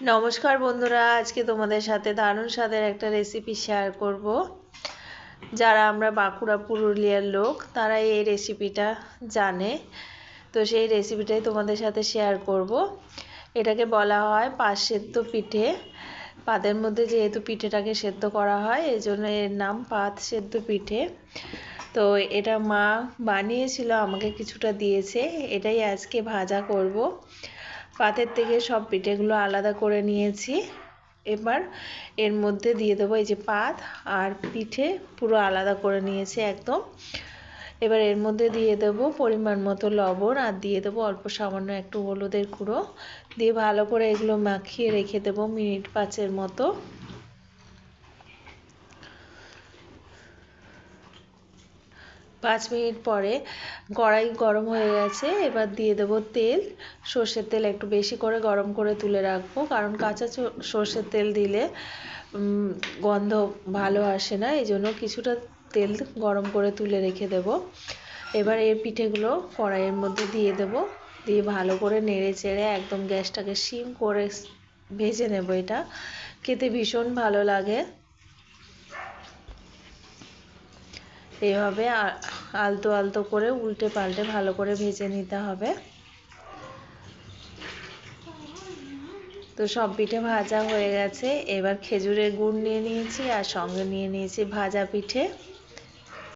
নমস্কার বন্ধুরা, আজকে তোমাদের সাথে দারুণ স্বাদের একটা রেসিপি শেয়ার করব। যারা আমরা বাঁকুড়া পুরুলিয়ার লোক, তারা এই রেসিপিটা জানে। তো সেই রেসিপিটাই তোমাদের সাথে শেয়ার করব। এটাকে বলা হয় পাঁচ সেদ্ধ পিঠে। পাতের মধ্যে যেহেতু পিঠেটাকে সেদ্ধ করা হয় এই জন্য এর নাম পাত সেদ্ধ পিঠে। তো এটা মা বানিয়েছিল, আমাকে কিছুটা দিয়েছে। এটাই আজকে ভাজা করব। পাতের থেকে সব পিঠেগুলো আলাদা করে নিয়েছি। এবার এর মধ্যে দিয়ে দেবো এই যে পাত আর পিঠে পুরো আলাদা করে নিয়েছি একদম। এবার এর মধ্যে দিয়ে দেবো পরিমাণ মতো লবণ আর দিয়ে দেবো অল্প সামান্য একটু হলুদের গুঁড়ো। দিয়ে ভালো করে এগুলো মাখিয়ে রেখে দেবো মিনিট পাঁচের মতো। পাঁচ মিনিট পরে কড়াই গরম হয়ে গেছে, এবার দিয়ে দেবো তেল। সর্ষের তেল একটু বেশি করে গরম করে তুলে রাখব, কারণ কাঁচা সর্ষের তেল দিলে গন্ধ ভালো আসে না, এই জন্য কিছুটা তেল গরম করে তুলে রেখে দেব। এবার এই পিঠেগুলো কড়াইয়ের মধ্যে দিয়ে দেব, দিয়ে ভালো করে নেড়ে চেড়ে একদম গ্যাসটাকে সিম করে ভেজে নেব এটা। খেতে ভীষণ ভালো লাগে। এভাবে আলতো আলতো করে উল্টে পাল্টে ভালো করে ভেজে নিতে হবে। তো সব পিঠে ভাজা হয়ে গেছে। এবার খেজুরের গুড় নিয়ে নিয়েছি আর সঙ্গে নিয়ে নিয়েছি ভাজা পিঠে।